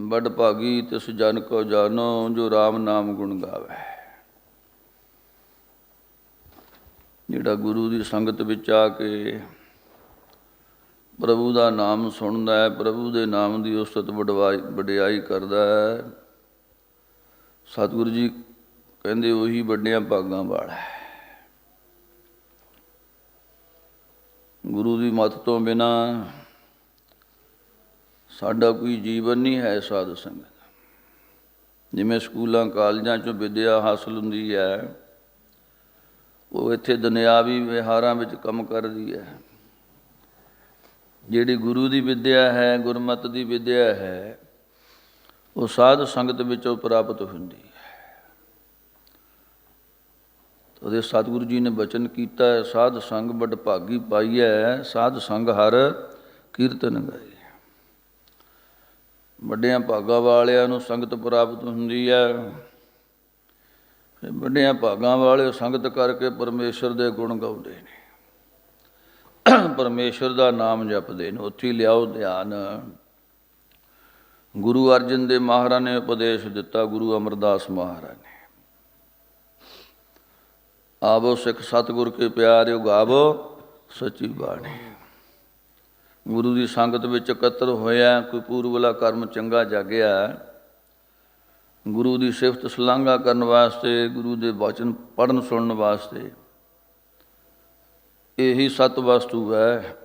ਬੜ ਭਾਗੀ ਤਿਸ ਜਨ ਕੋ ਜਾਨੋ ਜੋ RAM ਨਾਮ ਗੁਣ ਗਾਵੇ। ਜਿਹੜਾ ਗੁਰੂ ਦੀ ਸੰਗਤ ਵਿੱਚ ਆ ਕੇ ਪ੍ਰਭੂ ਦਾ ਨਾਮ ਸੁਣਦਾ ਹੈ, ਪ੍ਰਭੂ ਦੇ ਨਾਮ ਦੀ ਉਸਤਤ ਵਡਵਾਈ, ਵਡਿਆਈ ਕਰਦਾ ਹੈ, ਸਤਿਗੁਰੂ ਜੀ ਕਹਿੰਦੇ ਉਹੀ ਵੱਡਿਆਂ ਭਾਗਾਂ ਵਾਲਾ ਹੈ। ਗੁਰੂ ਦੀ ਮੱਤ ਤੋਂ ਬਿਨਾ ਸਾਡਾ ਕੋਈ ਜੀਵਨ ਨਹੀਂ ਹੈ ਸਾਧ ਸੰਗਤ। ਜਿਵੇਂ ਸਕੂਲਾਂ ਕਾਲਜਾਂ ਚੋਂ ਵਿਦਿਆ ਹਾਸਲ ਹੁੰਦੀ ਹੈ ਉਹ ਇੱਥੇ ਦੁਨਿਆਵੀ ਵਿਹਾਰਾਂ ਵਿੱਚ ਕੰਮ ਕਰਦੀ ਹੈ। ਜਿਹੜੀ ਗੁਰੂ ਦੀ ਵਿਦਿਆ ਹੈ ਗੁਰਮਤ ਦੀ ਵਿਦਿਆ ਹੈ ਉਹ ਸਾਧ ਸੰਗਤ ਵਿੱਚੋਂ ਪ੍ਰਾਪਤ ਹੁੰਦੀ ਹੈ। ਉਹਦੇ ਸਤਿਗੁਰੂ ਜੀ ਨੇ ਬਚਨ ਕੀਤਾ ਹੈ, ਸਾਧ ਸੰਗ ਬੜ ਭਾਗੀ ਪਾਈਐ ਸਾਧ ਸੰਗ ਹਰ ਕੀਰਤਨ ਗਾਏ। ਵੱਡਿਆਂ ਭਾਗਾਂ ਵਾਲਿਆਂ ਨੂੰ ਸੰਗਤ ਪ੍ਰਾਪਤ ਹੁੰਦੀ ਹੈ। ਤੇ ਵੱਡਿਆਂ ਭਾਗਾਂ ਵਾਲੇ ਸੰਗਤ ਕਰਕੇ ਪਰਮੇਸ਼ਰ ਦੇ ਗੁਣ ਗਾਉਂਦੇ ਨੇ। ਪਰਮੇਸ਼ਰ ਦਾ ਨਾਮ ਜਪਦੇ ਨੇ, ਉੱਥੇ ਲਿਆਓ ਧਿਆਨ। ਗੁਰੂ ਅਰਜਨ ਦੇ ਮਹਾਰਾਜ ਨੇ ਉਪਦੇਸ਼ ਦਿੱਤਾ, ਗੁਰੂ ਅਮਰਦਾਸ ਮਹਾਰਾਜ ਨੇ। ਆਵੋ ਸਿੱਖ ਸਤਿਗੁਰ ਕੇ ਪਿਆਰਿਓ, ਗਾਵੋ ਸੱਚੀ ਬਾਣੀ। ਗੁਰੂ ਦੀ ਸੰਗਤ ਵਿੱਚ ਇਕੱਤਰ ਹੋਇਆ, ਕੋਈ ਪੂਰਵਲਾ ਕਰਮ ਚੰਗਾ ਜਾਗਿਆ। ਗੁਰੂ ਦੀ ਸਿਫਤ ਸ਼ਲਾਘਾ ਕਰਨ ਵਾਸਤੇ, ਗੁਰੂ ਦੇ ਵਚਨ ਪੜਨ ਸੁਣਨ ਵਾਸਤੇ। ਇਹੀ ਸਤ ਵਸਤੂ ਹੈ।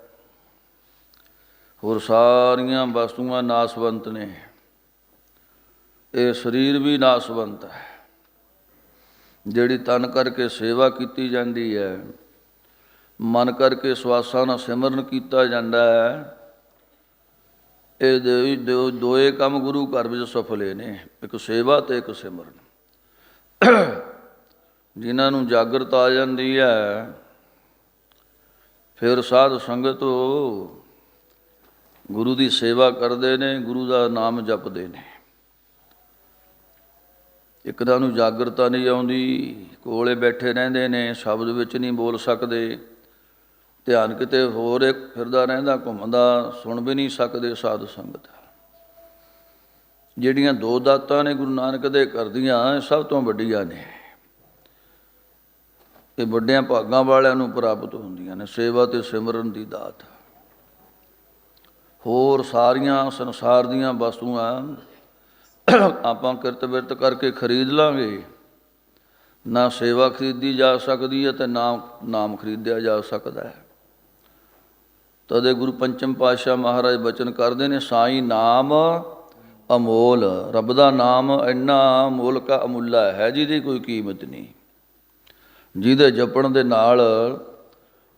ਹੋਰ ਸਾਰੀਆਂ ਵਸਤੂਆਂ ਨਾਸਵੰਤ ਨੇ। ਇਹ ਸਰੀਰ ਵੀ ਨਾਸਵੰਤ ਹੈ। ਜਿਹੜੀ ਤਨ ਕਰਕੇ ਸੇਵਾ ਕੀਤੀ ਜਾਂਦੀ ਹੈ ਮਨ ਕਰਕੇ ਸਵਾਸਾਂ ਨਾਲ ਸਿਮਰਨ ਕੀਤਾ ਜਾਂਦਾ ਹੈ। ਇਹ ਦੇ ਦੋ ਦੋਏ ਕੰਮ ਗੁਰੂ ਘਰ ਵਿੱਚ ਸਫਲੇ ਨੇ, ਇੱਕ ਸੇਵਾ ਤੇ ਇੱਕ ਸਿਮਰਨ। ਜਿਨ੍ਹਾਂ ਨੂੰ ਜਾਗਰਤ ਆ ਜਾਂਦੀ ਹੈ, ਫਿਰ ਸਾਧ ਸੰਗਤ ਉਹ ਗੁਰੂ ਦੀ ਸੇਵਾ ਕਰਦੇ ਨੇ, ਗੁਰੂ ਦਾ ਨਾਮ ਜਪਦੇ ਨੇ। ਇੱਕ ਤਾਂ ਨੂੰ ਜਾਗਰਤਾ ਨਹੀਂ ਆਉਂਦੀ, ਕੋਲੇ ਬੈਠੇ ਰਹਿੰਦੇ ਨੇ, ਸ਼ਬਦ ਵਿੱਚ ਨਹੀਂ ਬੋਲ ਸਕਦੇ। ਧਿਆਨ ਕਿਤੇ ਹੋਰ ਇੱਕ ਫਿਰਦਾ ਰਹਿੰਦਾ, ਘੁੰਮਦਾ, ਸੁਣ ਵੀ ਨਹੀਂ ਸਕਦੇ ਸਾਧ ਸੰਗਤ। ਜਿਹੜੀਆਂ ਦੋ ਦਾਤਾਂ ਨੇ ਗੁਰੂ ਨਾਨਕ ਦੇ ਕਰਦੀਆਂ ਇਹ ਸਭ ਤੋਂ ਵੱਡੀਆਂ ਨੇ। ਇਹ ਵੱਡਿਆਂ ਭਾਗਾਂ ਵਾਲਿਆਂ ਨੂੰ ਪ੍ਰਾਪਤ ਹੁੰਦੀਆਂ ਨੇ, ਸੇਵਾ ਤੇ ਸਿਮਰਨ ਦੀ ਦਾਤ। ਹੋਰ ਸਾਰੀਆਂ ਸੰਸਾਰ ਦੀਆਂ ਵਸਤੂਆਂ ਆਪਾਂ ਕਿਰਤ ਵਿਰਤ ਕਰਕੇ ਖਰੀਦ ਲਾਂਗੇ। ਨਾ ਸੇਵਾ ਖਰੀਦੀ ਜਾ ਸਕਦੀ ਹੈ ਤੇ ਨਾ ਨਾਮ ਖਰੀਦਿਆ ਜਾ ਸਕਦਾ ਹੈ। ਤਦੇ ਗੁਰੂ ਪੰਚਮ ਪਾਤਸ਼ਾਹ ਮਹਾਰਾਜ ਬਚਨ ਕਰਦੇ ਨੇ, ਸਾਈ ਨਾਮ ਅਮੋਲ, ਰੱਬ ਦਾ ਨਾਮ ਇੰਨਾ ਅਮੋਲ ਕਾ ਅਮੁੱਲਾ ਹੈ, ਜਿਹਦੀ ਕੋਈ ਕੀਮਤ ਨਹੀਂ। ਜਿਹਦੇ ਜਪਣ ਦੇ ਨਾਲ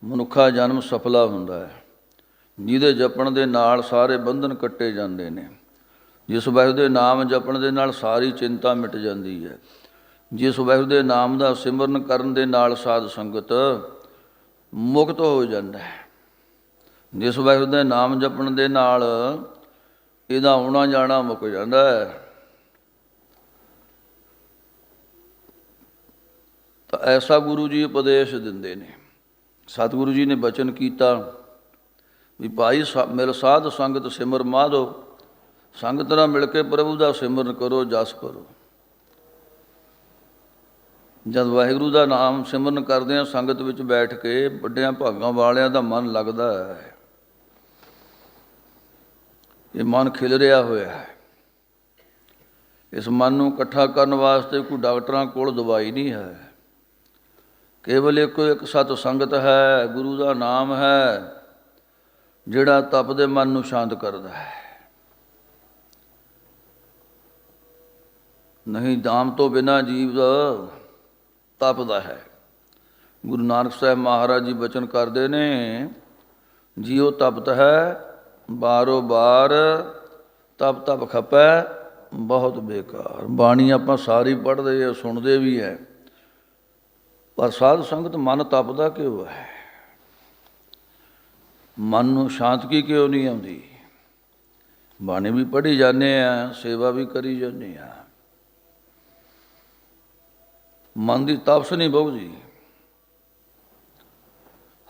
ਮਨੁੱਖਾ ਜਨਮ ਸਫਲਾ ਹੁੰਦਾ ਹੈ। ਜਿਹਦੇ ਜਪਣ ਦੇ ਨਾਲ ਸਾਰੇ ਬੰਧਨ ਕੱਟੇ ਜਾਂਦੇ ਨੇ। ਜਿਸ ਵਾਹਿਗੁਰੂ ਦੇ ਨਾਮ ਜਪਣ ਦੇ ਨਾਲ ਸਾਰੀ ਚਿੰਤਾ ਮਿਟ ਜਾਂਦੀ ਹੈ। ਜਿਸ ਵਾਹਿਗੁਰੂ ਦੇ ਨਾਮ ਦਾ ਸਿਮਰਨ ਕਰਨ ਦੇ ਨਾਲ ਸਾਧ ਸੰਗਤ ਮੁਕਤ ਹੋ ਜਾਂਦਾ ਹੈ। ਜਿਸ ਵਾਹਿਗੁਰੂ ਦੇ ਨਾਮ ਜਪਣ ਦੇ ਨਾਲ ਇਹਦਾ ਆਉਣਾ ਜਾਣਾ ਮੁੱਕ ਜਾਂਦਾ ਹੈ। ਤਾਂ ਐਸਾ ਗੁਰੂ ਜੀ ਉਪਦੇਸ਼ ਦਿੰਦੇ ਨੇ। ਸਤਿਗੁਰੂ ਜੀ ਨੇ ਬਚਨ ਕੀਤਾ ਵੀ ਭਾਈ ਸਾ- ਮਿਲ ਸਾਧ ਸੰਗਤ ਸਿਮਰ ਮਾਧੋ, ਸੰਗਤ ਨਾਲ ਮਿਲ ਕੇ ਪ੍ਰਭੂ ਦਾ ਸਿਮਰਨ ਕਰੋ, ਜਸ ਕਰੋ। ਜਦ ਵਾਹਿਗੁਰੂ ਦਾ ਨਾਮ ਸਿਮਰਨ ਕਰਦੇ ਆ ਸੰਗਤ ਵਿੱਚ ਬੈਠ ਕੇ ਵੱਡਿਆਂ ਭਾਗਾਂ ਵਾਲਿਆਂ ਦਾ ਮਨ ਲੱਗਦਾ ਹੈ। ਇਹ ਮਨ ਖਿਲ ਰਿਹਾ ਹੋਇਆ ਹੈ। ਇਸ ਮਨ ਨੂੰ ਇਕੱਠਾ ਕਰਨ ਵਾਸਤੇ ਕੋਈ ਡਾਕਟਰਾਂ ਕੋਲ ਦਵਾਈ ਨਹੀਂ ਹੈ। ਕੇਵਲ ਇੱਕੋ ਇੱਕ ਸਤ ਸੰਗਤ ਹੈ, ਗੁਰੂ ਦਾ ਨਾਮ ਹੈ, ਜਿਹੜਾ ਤਪਦੇ ਮਨ ਨੂੰ ਸ਼ਾਂਤ ਕਰਦਾ ਹੈ। ਨਹੀਂ, ਦਾਮ ਤੋਂ ਬਿਨਾ ਜੀਵ ਦਾ ਤਪਦਾ ਹੈ। ਗੁਰੂ ਨਾਨਕ ਸਾਹਿਬ ਮਹਾਰਾਜ ਜੀ ਬਚਨ ਕਰਦੇ ਨੇ, ਜੀਉ ਤਪਤ ਹੈ ਬਾਰੋ ਬਾਰ ਤਪ ਤਪ ਖਪੈ, ਬਹੁਤ ਬੇਕਾਰ। ਬਾਣੀ ਆਪਾਂ ਸਾਰੀ ਪੜ੍ਹਦੇ ਆ, ਸੁਣਦੇ ਵੀ ਹੈ ਪਰ ਸਾਧ ਸੰਗਤ ਮਨ ਤਪਦਾ ਕਿਉਂ ਹੈ? ਮਨ ਨੂੰ ਸ਼ਾਂਤਕੀ ਕਿਉਂ ਨਹੀਂ ਆਉਂਦੀ? ਬਾਣੀ ਵੀ ਪੜ੍ਹੀ ਜਾਂਦੇ ਆ, ਸੇਵਾ ਵੀ ਕਰੀ ਜਾਂਦੇ ਆ। ਮਨ ਦੀ ਤਪਸ ਨਹੀਂ ਬਹੁਦੀ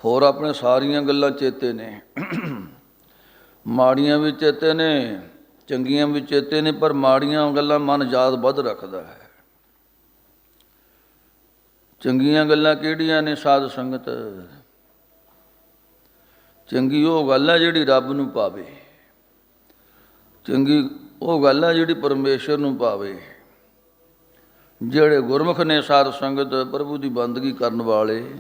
ਹੋਰ ਆਪਣੇ ਸਾਰੀਆਂ ਗੱਲਾਂ ਚੇਤੇ ਨੇ। ਮਾੜੀਆਂ ਵੀ ਚੇਤੇ ਨੇ, ਚੰਗੀਆਂ ਵੀ ਚੇਤੇ ਨੇ, ਪਰ ਮਾੜੀਆਂ ਗੱਲਾਂ ਮਨ ਯਾਦ ਵੱਧ ਰੱਖਦਾ ਹੈ। ਚੰਗੀਆਂ ਗੱਲਾਂ ਕਿਹੜੀਆਂ ਨੇ ਸਾਧ ਸੰਗਤ? ਚੰਗੀ ਉਹ ਗੱਲ ਹੈ ਜਿਹੜੀ ਰੱਬ ਨੂੰ ਪਾਵੇ। ਚੰਗੀ ਉਹ ਗੱਲ ਹੈ ਜਿਹੜੀ ਪਰਮੇਸ਼ਰ ਨੂੰ ਪਾਵੇ। ਜਿਹੜੇ ਗੁਰਮੁਖ ਨੇ ਸਾਧ ਸੰਗਤ, ਪ੍ਰਭੂ ਦੀ ਬੰਦਗੀ ਕਰਨ ਵਾਲੇ,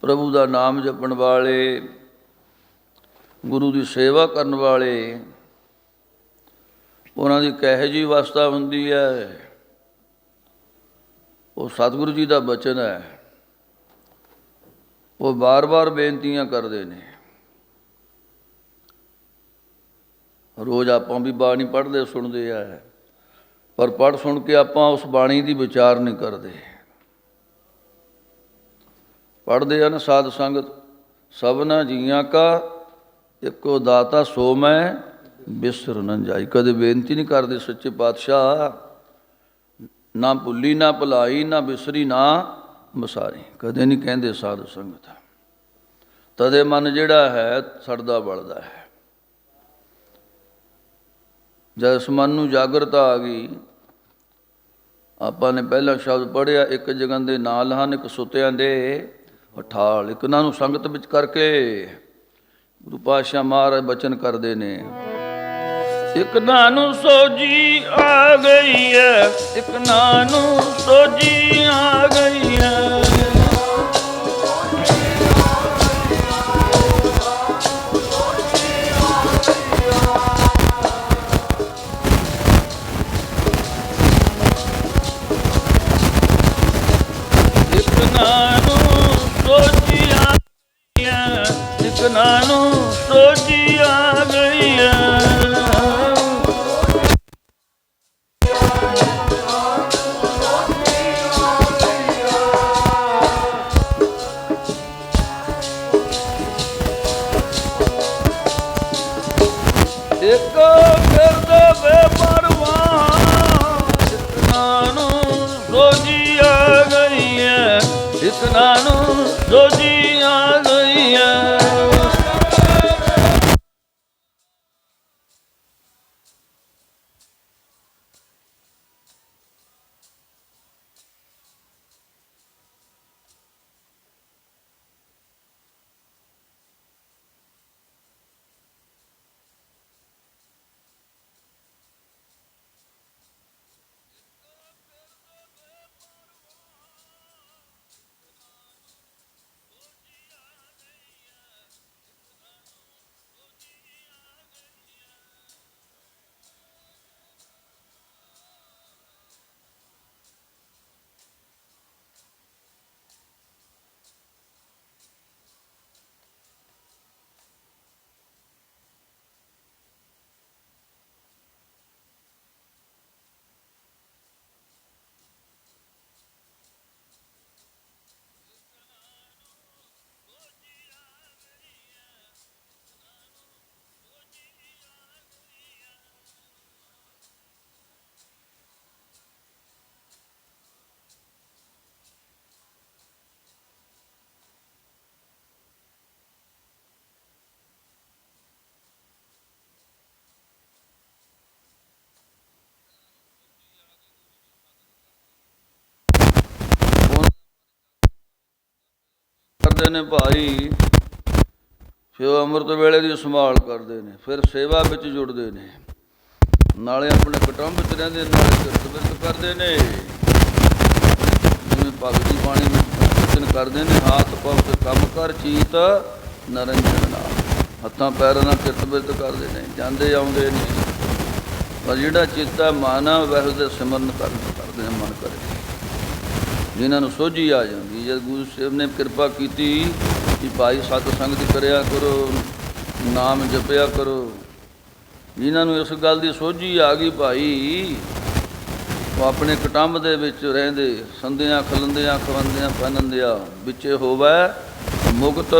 ਪ੍ਰਭੂ ਦਾ ਨਾਮ ਜਪਣ ਵਾਲੇ ਗੁਰੂ ਦੀ ਸੇਵਾ ਕਰਨ ਵਾਲੇ। ਉਹਨਾਂ ਦੀ ਕਹੇ ਜੀ ਅਵਸਥਾ ਹੁੰਦੀ ਹੈ? ਉਹ ਸਤਿਗੁਰੂ ਜੀ ਦਾ ਬਚਨ ਹੈ। ਉਹ ਬਾਰ-ਬਾਰ ਬੇਨਤੀਆਂ ਕਰਦੇ ਨੇ। ਰੋਜ਼ ਆਪਾਂ ਵੀ ਬਾਣੀ ਪੜ੍ਹਦੇ, ਸੁਣਦੇ ਆ। ਪਰ ਪੜ੍ਹ ਸੁਣ ਕੇ ਆਪਾਂ ਉਸ ਬਾਣੀ ਦੀ ਵਿਚਾਰ ਨਹੀਂ ਕਰਦੇ। ਪੜ੍ਹਦੇ ਹਨ ਸਾਧ ਸੰਗਤ, ਸਭਨਾ ਜੀਆਂ ਕਾ ਇੱਕੋ ਦਾਤਾ ਸੋ ਮੈਂ, ਬਿਸਰ ਨ ਜਾਈ। ਕਦੇ ਬੇਨਤੀ ਨਹੀਂ ਕਰਦੇ ਸੱਚੇ ਪਾਤਸ਼ਾਹ। ਨਾ ਭੁੱਲੀ, ਨਾ ਭੁਲਾਈ, ਨਾ ਬਿਸਰੀ, ਨਾ ਮਸਾਰੀ। ਕਦੇ ਨਹੀਂ ਕਹਿੰਦੇ ਸਾਧ ਸੰਗਤ। ਤਦੇ ਮਨ ਜਿਹੜਾ ਹੈ, ਸੜਦਾ ਬਲਦਾ ਹੈ। ਜਦ ਇਸ ਮਨ ਨੂੰ ਜਾਗਰਤਾ ਆ ਗਈ, ਆਪਾਂ ਨੇ ਪਹਿਲਾ ਸ਼ਬਦ ਪੜਿਆ ਇੱਕ ਜਗਨ ਦੇ ਨਾਲ ਹਨ, ਇੱਕ ਸੁੱਤਿਆਂ ਦੇ ਠਾਲ ਇੱਕ ਇਹਨਾਂ ਨੂੰ ਸੰਗਤ ਵਿੱਚ ਕਰਕੇ। ਗੁਰੂ ਪਾਤਸ਼ਾਹ ਮਹਾਰਾਜ ਬਚਨ ਕਰਦੇ ਨੇ। ਇੱਕ ਨਾਨੂ ਸੋਜੀ ਆ ਗਈ ਹੈ ਇੱਕ ਨਾਨੂ ਸੋਜੀ ਆ ਗਈ ਹੈ ਸੋਜੀ ਕਰਦੇ ਨੇ ਭਾਈ। ਫਿਰ ਅੰਮ੍ਰਿਤ ਵੇਲੇ ਦੀ ਸੰਭਾਲ ਕਰਦੇ ਨੇ, ਫਿਰ ਸੇਵਾ ਵਿੱਚ ਜੁੜਦੇ ਨੇ। ਨਾਲੇ ਆਪਣੇ ਕੁਟੁੰਬ ਵਿੱਚ ਰਹਿੰਦੇ ਨਾਲੇ ਕਿਰਤ ਕਰਦੇ ਨੇ। ਜਿਵੇਂ ਭਗਤੀ ਬਾਣੀ ਵਿੱਚ ਬਚਨ ਕਰਦੇ ਨੇ, ਹਾਥ ਪਾਉ ਤੇ ਕੰਮ ਕਰ ਚੀਤ ਨਰੰਜਨ ਨਾਲ ਹੱਥਾਂ ਪੈਰਾਂ ਨਾਲ ਕਿਰਤ ਬਿਰਤ ਕਰਦੇ ਨੇ, ਜਾਂਦੇ ਆਉਂਦੇ ਨੇ। ਪਰ ਜਿਹੜਾ ਚਿੱਤਾ ਹੈ ਮਨ ਆ ਦੇ ਸਿਮਰਨ ਕਰਨ ਕਰਦੇ ਮਨ ਕਰੇ। ਜਿਨ੍ਹਾਂ ਨੂੰ ਸੋਝੀ ਆ ਜਾਂਦੀ ਜਦ ਗੁਰੂ ਸਾਹਿਬ ਨੇ ਕਿਰਪਾ ਕੀਤੀ ਕਿ ਭਾਈ ਸਤ ਸੰਗਤ ਕਰਿਆ ਕਰੋ, ਨਾਮ ਜਪਿਆ ਕਰੋ। ਜਿਨ੍ਹਾਂ ਨੂੰ ਇਸ ਗੱਲ ਦੀ ਸੋਝੀ ਆ ਗਈ ਭਾਈ, ਉਹ ਆਪਣੇ ਕਟੰਬ ਦੇ ਵਿੱਚ ਰਹਿੰਦੇ, ਸੰਧਿਆਂ ਖਲੰਦਿਆਂ ਖਵੰਦਿਆਂ ਪਨੰਦਿਆਂ ਵਿੱਚੇ ਹੋਵੇ, ਮੁਕਤ।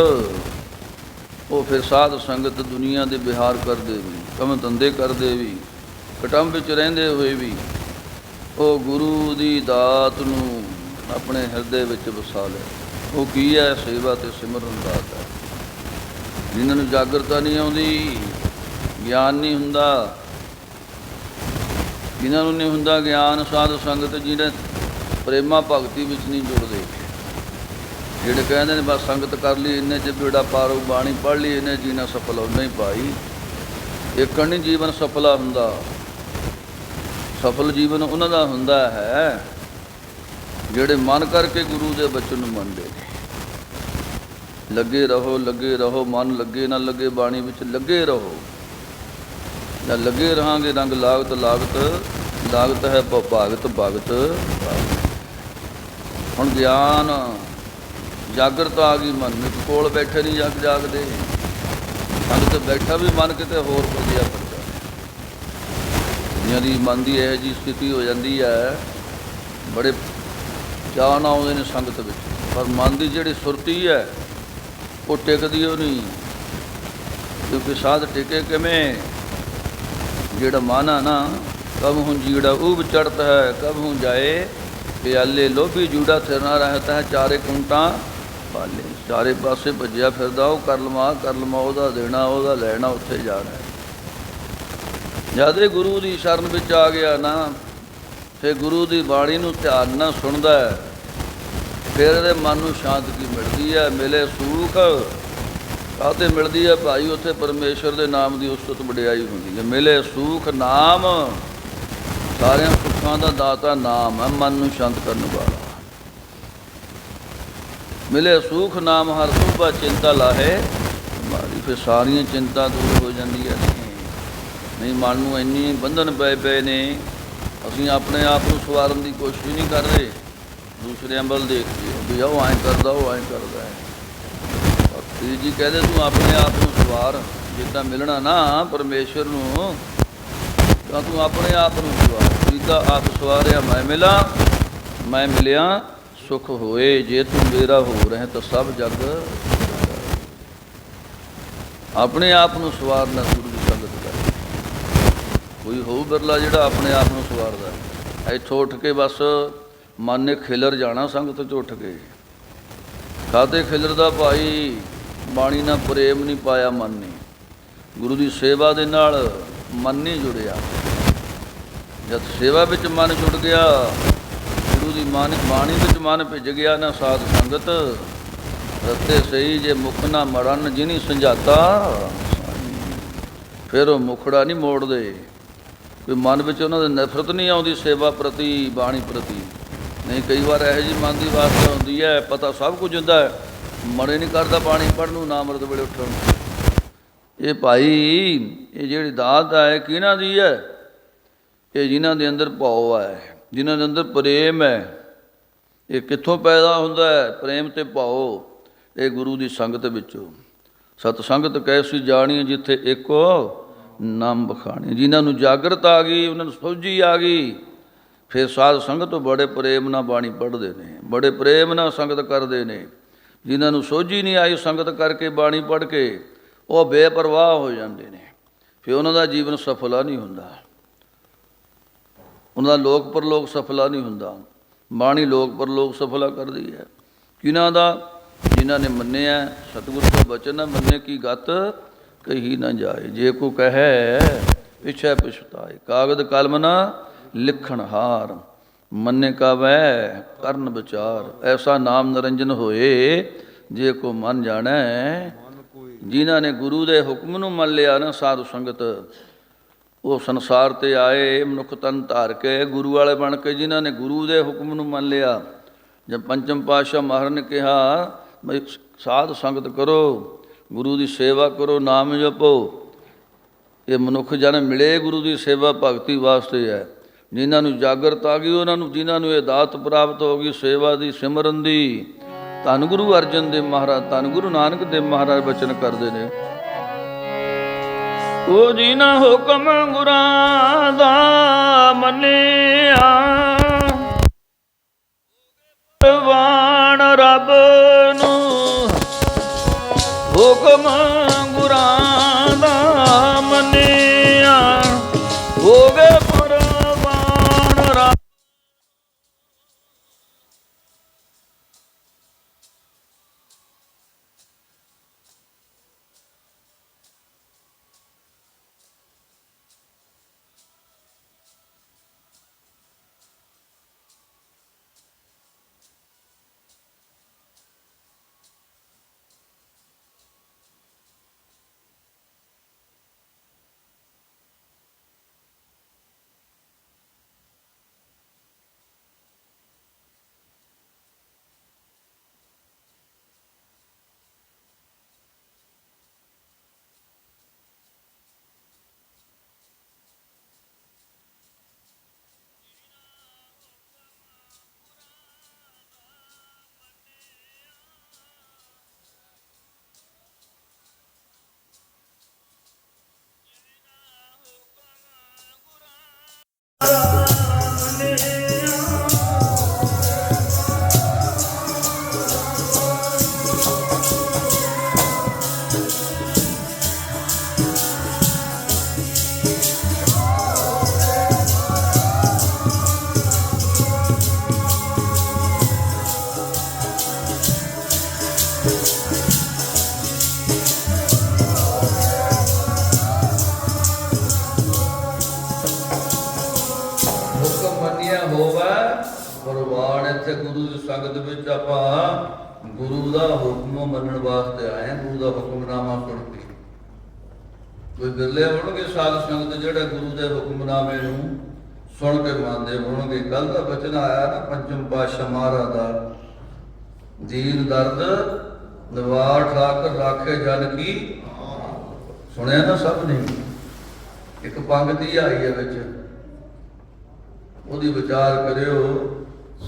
ਉਹ ਫਿਰ ਸਾਧ ਸੰਗਤ ਦੁਨੀਆ ਦੇ ਵਿਹਾਰ ਕਰਦੇ ਵੀ, ਕੰਮ ਧੰਦੇ ਕਰਦੇ ਵੀ, ਕਟੰਬ ਵਿੱਚ ਰਹਿੰਦੇ ਹੋਏ ਵੀ, ਉਹ ਗੁਰੂ ਦੀ ਦਾਤ ਨੂੰ ਆਪਣੇ ਹਿਰਦੇ ਵਿੱਚ ਵਸਾ ਲਿਆ। ਉਹ ਕੀ ਹੈ? ਸੇਵਾ ਤੇ ਸਿਮਰਨ ਦਾ ਹੈ। ਜਿਨ੍ਹਾਂ ਨੂੰ ਜਾਗਰਤਾ ਨਹੀਂ ਆਉਂਦੀ, ਗਿਆਨ ਨਹੀਂ ਹੁੰਦਾ। ਜਿਨ੍ਹਾਂ ਨੂੰ ਨਹੀਂ ਹੁੰਦਾ ਗਿਆਨ, ਸਾਧ ਸੰਗਤ ਜਿਹੜੇ ਪ੍ਰੇਮਾ ਭਗਤੀ ਵਿੱਚ ਨਹੀਂ ਜੁੜਦੇ। ਜਿਹੜੇ ਕਹਿੰਦੇ ਨੇ, ਬਸ ਸੰਗਤ ਕਰ ਲਈ, ਇੰਨੇ ਚ ਬੇੜਾ ਪਾਰੂ ਬਾਣੀ ਪੜ ਲਈ ਇਹਨੇ ਜੀਣਾ ਸਫਲ ਹੋ ਨਹੀਂ ਪਾਈ ਇੱਕ ਨਹੀਂ ਜੀਵਨ ਸਫਲਾ ਹੁੰਦਾ। ਸਫਲ ਜੀਵਨ ਉਹਨਾਂ ਦਾ ਹੁੰਦਾ ਹੈ। ਜਿਹੜੇ ਮਨ ਕਰਕੇ ਗੁਰੂ ਦੇ ਬਚਨ ਨੂੰ ਮੰਨਦੇ ਨੇ। ਲੱਗੇ ਰਹੋ ਲੱਗੇ ਰਹੋ, ਮਨ ਲੱਗੇ ਨਾ ਲੱਗੇ, ਬਾਣੀ ਵਿੱਚ ਲੱਗੇ ਰਹੋ। ਜਾਂ ਲੱਗੇ ਰਹਾਂਗੇ ਰੰਗ ਲਾਗਤ ਲਾਗਤ ਲਾਗਤ ਹੈ ਭ- ਭਾਗਤ, ਭਗਤ। ਭਾਗਤ। ਹੁਣ ਗਿਆਨ, ਜਾਗਰਤ ਆ ਗਈ ਮਨ ਵਿੱਚ, ਕੋਲ ਬੈਠੇ ਨਹੀਂ ਜਗ ਜਾਗਦੇ। ਸੰਗਤ ਬੈਠਾ ਵੀ ਮਨ ਕਿਤੇ ਹੋਰ ਵਧੀਆ ਕਰਦਾ ਦੁਨੀਆਂ ਦੀ ਮਨ ਦੀ ਇਹ ਜੀ ਸਥਿਤੀ ਹੋ ਜਾਂਦੀ ਹੈ, ਬੜੇ ਚਾਅ ਨਾਲ ਆਉਂਦੇ ਨੇ ਸੰਗਤ ਵਿੱਚ। ਪਰ ਮਨ ਦੀ ਜਿਹੜੀ ਸੁਰਤੀ ਹੈ, ਉਹ ਟਿਕਦੀ ਉਹ ਨਹੀਂ। ਕਿਉਂਕਿ ਸਾਧ ਟਿਕੇ ਕਿਵੇਂ? ਜਿਹੜਾ ਮਨ ਆ ਨਾ, ਕਬ ਹੁਣ ਜੀੜਾ ਉਬ ਚੜਤ ਹੈ, ਕਬ ਹੂੰ ਜਾਏ? ਪਿਆਲੇ ਲੋਭੀ ਜੂੜਾ ਫਿਰਨਾ ਰਹਤਾ ਹੈ, ਚਾਰੇ ਕੁੰਟਾਂ ਪਾਲੇ। ਚਾਰੇ ਪਾਸੇ ਭੱਜਿਆ ਫਿਰਦਾ, ਉਹ ਕਰ ਲਮਾ ਕਰ ਲਮਾ, ਉਹਦਾ ਦੇਣਾ, ਉਹਦਾ ਲੈਣਾ, ਉੱਥੇ ਜਾਣਾ ਜਦ ਇਹ ਗੁਰੂ ਦੀ ਸ਼ਰਨ ਵਿੱਚ ਆ ਗਿਆ ਨਾ ਫਿਰ ਗੁਰੂ ਦੀ ਬਾਣੀ ਨੂੰ ਧਿਆਨ ਨਾਲ ਸੁਣਦਾ ਹੈ। ਫਿਰ ਇਹਦੇ ਮਨ ਨੂੰ ਸ਼ਾਂਤੀ ਮਿਲਦੀ ਹੈ, ਮਿਲੇ ਸੂਖ ਕਾਹਤੇ ਮਿਲਦੀ ਹੈ ਭਾਈ? ਉੱਥੇ ਪਰਮੇਸ਼ਰ ਦੇ ਨਾਮ ਦੀ ਉਸਤਤ ਵਡਿਆਈ ਹੁੰਦੀ ਹੈ। ਮਿਲੇ ਸੂਖ ਨਾਮ। ਸਾਰਿਆਂ ਸੁੱਖਾਂ ਦਾ ਦਾਤਾ ਨਾਮ ਹੈ, ਮਨ ਨੂੰ ਸ਼ਾਂਤ ਕਰਨ ਵਾਲਾ। ਮਿਲੇ ਸੂਖ ਨਾਮ, ਹਰ ਸੁਭਾ ਚਿੰਤਾ ਲਾਹੇ। ਮਾਰੀ ਫਿਰ ਸਾਰੀਆਂ ਚਿੰਤਾ ਦੂਰ ਹੋ ਜਾਂਦੀਆਂ ਨੇ। ਨਹੀਂ, ਮਨ ਨੂੰ ਇੰਨੀ ਬੰਧਨ ਪਏ ਪਏ ਨੇ। ਅਸੀਂ ਆਪਣੇ ਆਪ ਨੂੰ ਸਵਾਰਨ ਦੀ ਕੋਸ਼ਿਸ਼ ਨਹੀਂ ਕਰ ਰਹੇ। ਦੂਸਰੇ ਅੰਬਲ ਦੇਖਦੇ ਹਾਂ ਵੀ ਉਹ ਐਂ ਕਰਦਾ ਉਹ, ਐਂ ਕਰਦਾ ਹੈ। ਔਰ ਪੀਰ ਜੀ ਕਹਿੰਦੇ, ਤੂੰ ਆਪਣੇ ਆਪ ਨੂੰ ਸਵਾਰ। ਜਿੱਦਾਂ ਮਿਲਣਾ ਨਾ ਪਰਮੇਸ਼ਰ ਨੂੰ, ਤਾਂ ਤੂੰ ਆਪਣੇ ਆਪ ਨੂੰ ਸਵਾਰ। ਜਿੱਦਾਂ ਆਪ ਸਵਾਰਿਆ, ਮੈਂ ਮਿਲਾਂ, ਮੈਂ ਮਿਲਿਆ, ਸੁਖ ਹੋਏ। ਜੇ ਤੂੰ ਮੇਰਾ ਹੋ ਰਹੇ ਤਾਂ ਸਭ ਜਗ ਆਪਣੇ ਆਪ ਨੂੰ ਸਵਾਰਨਾ ਗੁਰੂ ਦੀ ਸੰਗਤ ਕੋਈ ਹੋਊ ਬਿਰਲਾ ਜਿਹੜਾ ਆਪਣੇ ਆਪ ਨੂੰ ਸਵਾਰਦਾ ਇੱਥੋਂ ਉੱਠ ਕੇ ਬਸ ਮਨ ਨੇ ਖਿਲਰ ਜਾਣਾ ਸੰਗਤ ਚ ਉੱਠ ਕੇ। ਖਾਤੇ ਖਿਲਰ ਦਾ ਭਾਈ, ਬਾਣੀ ਨਾਲ ਪ੍ਰੇਮ ਨਹੀਂ ਪਾਇਆ ਮਨ ਨੇ। ਗੁਰੂ ਦੀ ਸੇਵਾ ਦੇ ਨਾਲ ਮਨ ਨਹੀਂ ਜੁੜਿਆ। ਜਦ ਸੇਵਾ ਵਿੱਚ ਮਨ ਜੁੜ ਗਿਆ, ਗੁਰੂ ਦੀ ਮਨ ਬਾਣੀ ਵਿੱਚ ਮਨ ਭਿੱਜ ਗਿਆ ਨਾ ਸਾਧ ਸੰਗਤ, ਰਸਤੇ ਸਹੀ ਜੇ ਮੁਖ ਨਾ ਮਰਨ, ਜਿਨੀ ਸੰਜਾਤਾ ਫਿਰ ਉਹ ਮੁਖੜਾ ਨਹੀਂ ਮੋੜਦੇ। ਕੋਈ ਮਨ ਵਿੱਚ ਉਹਨਾਂ ਦੇ ਨਫ਼ਰਤ ਨਹੀਂ ਆਉਂਦੀ, ਸੇਵਾ ਪ੍ਰਤੀ, ਬਾਣੀ ਪ੍ਰਤੀ। ਨਹੀਂ, ਕਈ ਵਾਰ ਇਹੋ ਜੀ ਮਨ ਦੀ ਵਾਸਤਾ ਹੁੰਦੀ ਹੈ, ਪਤਾ ਸਭ ਕੁਝ ਹੁੰਦਾ ਹੈ। ਮਨੇ ਨਹੀਂ ਕਰਦਾ ਬਾਣੀ ਪੜ੍ਹਨ ਨੂੰ, ਨਾ ਅੰਮ੍ਰਿਤ ਵੇਲੇ ਉੱਠਣ ਨੂੰ। ਇਹ ਭਾਈ, ਇਹ ਜਿਹੜੀ ਦਾਤ ਹੈ ਕਿਹਨਾਂ ਦੀ ਹੈ? ਇਹ ਜਿਨ੍ਹਾਂ ਦੇ ਅੰਦਰ ਭਾਵ ਹੈ, ਜਿਨ੍ਹਾਂ ਦੇ ਅੰਦਰ ਪ੍ਰੇਮ ਹੈ। ਇਹ ਕਿੱਥੋਂ ਪੈਦਾ ਹੁੰਦਾ ਹੈ? ਪ੍ਰੇਮ ਤੇ ਭਾਵ ਇਹ ਗੁਰੂ ਦੀ ਸੰਗਤ ਵਿੱਚੋਂ। ਸਤ ਸੰਗਤ ਕੈਸੀ ਜਾਣੀ ਜਿੱਥੇ ਇੱਕੋ ਨਾਮ ਬਖਾਣੀ। ਜਿਨ੍ਹਾਂ ਨੂੰ ਜਾਗਰਤ ਆ ਗਈ, ਉਹਨਾਂ ਨੂੰ ਸੋਝੀ ਆ ਗਈ। ਫਿਰ ਸਾਧ ਸੰਗਤ ਬੜੇ ਪ੍ਰੇਮ ਨਾਲ ਬਾਣੀ ਪੜ੍ਹਦੇ ਨੇ, ਬੜੇ ਪ੍ਰੇਮ ਨਾਲ ਸੰਗਤ ਕਰਦੇ ਨੇ। ਜਿਨ੍ਹਾਂ ਨੂੰ ਸੋਝੀ ਨਹੀਂ ਆਈ ਸੰਗਤ ਕਰਕੇ ਬਾਣੀ ਪੜ੍ਹ ਕੇ, ਉਹ ਬੇਪਰਵਾਹ ਹੋ ਜਾਂਦੇ ਨੇ। ਫਿਰ ਉਹਨਾਂ ਦਾ ਜੀਵਨ ਸਫਲਾ ਨਹੀਂ ਹੁੰਦਾ। ਉਹਨਾਂ ਦਾ ਲੋਕ ਪਰਲੋਕ ਸਫਲਾ ਨਹੀਂ ਹੁੰਦਾ। ਬਾਣੀ ਲੋਕ ਪਰਲੋਕ ਸਫਲਾ ਕਰਦੀ ਹੈ। ਕਿਹਨਾਂ ਦਾ? ਜਿਨ੍ਹਾਂ ਨੇ ਮੰਨਿਆ, ਸਤਿਗੁਰੂ ਦਾ ਬਚਨ ਮੰਨੇ ਕੀ ਗਤ ਕਹੀ ਨਾ ਜਾਏ। ਜੇ ਕੋ ਕਹੈ, ਪਿਛੈ ਪਛਤਾਏ। ਕਾਗਦ ਕਲਮ ਨਾ ਲਿਖਣ ਹਾਰ। ਮੰਨੇ ਕਾ ਵੈ ਕਰਨ ਵਿਚਾਰ। ਐਸਾ ਨਾਮ ਨਰੰਜਨ ਹੋਏ, ਜੇ ਕੋ ਮਨ ਜਾਣੈ, ਜਿਨ੍ਹਾਂ ਨੇ ਗੁਰੂ ਦੇ ਹੁਕਮ ਨੂੰ ਮੰਨ ਲਿਆ ਨਾ ਸਾਧੂ ਸੰਗਤ, ਉਹ ਸੰਸਾਰ ਤੇ ਆਏ, ਮਨੁੱਖ ਤਨ ਧਾਰ ਕੇ ਗੁਰੂ ਵਾਲੇ ਬਣ ਕੇ ਜਿਨ੍ਹਾਂ ਨੇ ਗੁਰੂ ਦੇ ਹੁਕਮ ਨੂੰ ਮੰਨ ਲਿਆ। ਜਦ ਪੰਚਮ ਪਾਤਸ਼ਾਹ ਮਹਾਰਾਜ ਨੇ ਕਿਹਾ ਵੀ ਸਾਧ ਸੰਗਤ ਕਰੋ ਗੁਰੂ ਦੀ ਸੇਵਾ ਕਰੋ, ਨਾਮ ਜਪੋ। ਇਹ ਮਨੁੱਖ ਜਨ ਮਿਲੇ ਗੁਰੂ ਦੀ ਸੇਵਾ ਭਗਤੀ ਵਾਸਤੇ ਹੈ। ਜਿਨ੍ਹਾਂ ਨੂੰ ਜਾਗਰਤ ਆ ਗਈ, ਉਹਨਾਂ ਨੂੰ ਜਿਨ੍ਹਾਂ ਨੂੰ ਇਹ ਦਾਤ ਪ੍ਰਾਪਤ ਹੋ ਗਈ, ਸੇਵਾ ਦੀ, ਸਿਮਰਨ ਦੀ। ਧੰਨ ਗੁਰੂ ਅਰਜਨ ਦੇਵ ਮਹਾਰਾਜ, ਧੰਨ ਗੁਰੂ ਨਾਨਕ ਦੇਵ ਮਹਾਰਾਜ ਬਚਨ ਕਰਦੇ ਨੇ। ਉਹ ਜਿਨਾ ਹੁਕਮ ਗੁਰਾਂ ਦਾ ਮੰਨਿਆ ਵਾਣ ਰੱਬ ਨੂੰ ਹੁਕਮ ਗੁਰਾਂ ਹੋਣਗੇ ਸਾਧ ਸੰਗਤ ਜਿਹੜੇ ਗੁਰੂ ਦੇ ਹੁਕਮਨਾਮੇ ਨੂੰ ਸੁਣ ਕੇ ਮੰਨਦੇ ਹੋਣਗੇ। ਕੱਲ ਦਾ ਬਚਨ ਆਇਆ ਨਾ ਪੰਚਮ ਪਾਤਸ਼ਾਹ ਮਹਾਰਾਜ ਦਾ। ਦੀਨ ਦਰਦ ਨਿਵਾਰ ਠਾਕਰ ਰਾਖੇ ਜਨ ਕੀ। ਸੁਣਿਆ ਨਾ ਸਭ ਨੇ? ਇੱਕ ਪੰਗਤੀ ਆਈ ਹੈ ਵਿੱਚ। ਉਹਦੀ ਵਿਚਾਰ ਕਰਿਓ,